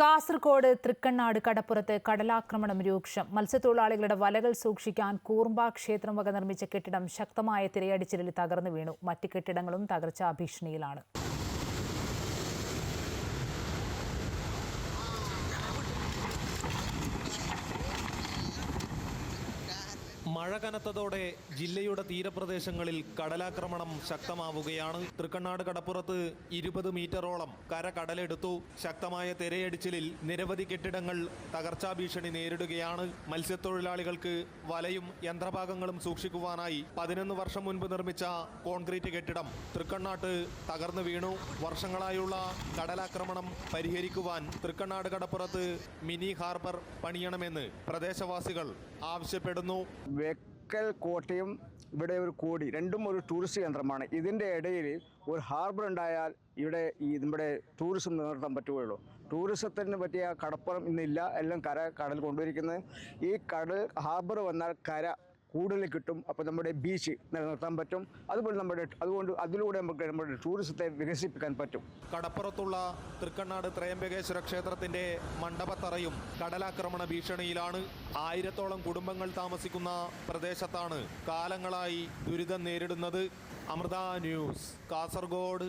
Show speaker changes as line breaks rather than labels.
കാസർഗോഡ് തൃക്കണ്ണാട് കടപ്പുറത്ത് കടലാക്രമണം രൂക്ഷം. മത്സ്യത്തൊഴിലാളികളുടെ വലകൾ സൂക്ഷിക്കാൻ കൂർമ്പ ക്ഷേത്രം വക നിർമ്മിച്ച കെട്ടിടം ശക്തമായ തിരയടിച്ചിലിൽ തകർന്നു വീണു. മറ്റ് കെട്ടിടങ്ങളും തകർച്ചാ ഭീഷണിയിലാണ്.
മഴ കനത്തതോടെ ജില്ലയുടെ തീരപ്രദേശങ്ങളിൽ കടലാക്രമണം ശക്തമാവുകയാണ്. തൃക്കണ്ണാട് കടപ്പുറത്ത് ഇരുപത് മീറ്ററോളം കര കടലെടുത്തു. ശക്തമായ തിരയടിച്ചിലിൽ നിരവധി കെട്ടിടങ്ങൾ തകർച്ചാ ഭീഷണി നേരിടുകയാണ്. മത്സ്യത്തൊഴിലാളികൾക്ക് വലയും യന്ത്രഭാഗങ്ങളും സൂക്ഷിക്കുവാനായി പതിനൊന്ന് വർഷം മുൻപ് നിർമ്മിച്ച കോൺക്രീറ്റ് കെട്ടിടം തൃക്കണ്ണാട്ട് തകർന്നു വീണു. വർഷങ്ങളായുള്ള കടലാക്രമണം പരിഹരിക്കുവാൻ തൃക്കണ്ണാട് കടപ്പുറത്ത് മിനി ഹാർബർ പണിയണമെന്ന് പ്രദേശവാസികൾ ആവശ്യപ്പെടുന്നു.
വെക്കൽ കോട്ടയും ഇവിടെ ഒരു കോടി രണ്ടും ഒരു ടൂറിസ്റ്റ് കേന്ദ്രമാണ്. ഇതിന്റെ ഇടയിൽ ഒരു ഹാർബർ ഉണ്ടായാൽ ഇവിടെ ഈ നമ്മുടെ ടൂറിസം നിലനിർത്താൻ പറ്റുകയുള്ളൂ. ടൂറിസത്തിന് പറ്റിയ കടപ്പുറം ഇന്നില്ല. എല്ലാം കര കടൽ കൊണ്ടുവരിക്കുന്നത് ഈ കടൽ ഹാർബർ വന്നാൽ കര കൂടുതൽ കിട്ടും. അപ്പോൾ നമ്മുടെ ബീച്ച് നിലനിർത്താൻ പറ്റും. അതുപോലെ നമ്മുടെ അതുകൊണ്ട് അതിലൂടെ നമുക്ക് നമ്മുടെ ടൂറിസത്തെ വികസിപ്പിക്കാൻ പറ്റും.
കടപ്പുറത്തുള്ള തൃക്കണ്ണാട് ത്രയംബകേശ്വര ക്ഷേത്രത്തിന്റെ മണ്ഡപത്തറയും കടലാക്രമണ ഭീഷണിയിലാണ് ആയിരത്തോളം കുടുംബങ്ങൾ താമസിക്കുന്ന പ്രദേശത്താണ് കാലങ്ങളായി ദുരിതം നേരിടുന്നത്. അമൃത ന്യൂസ് കാസർഗോഡ്.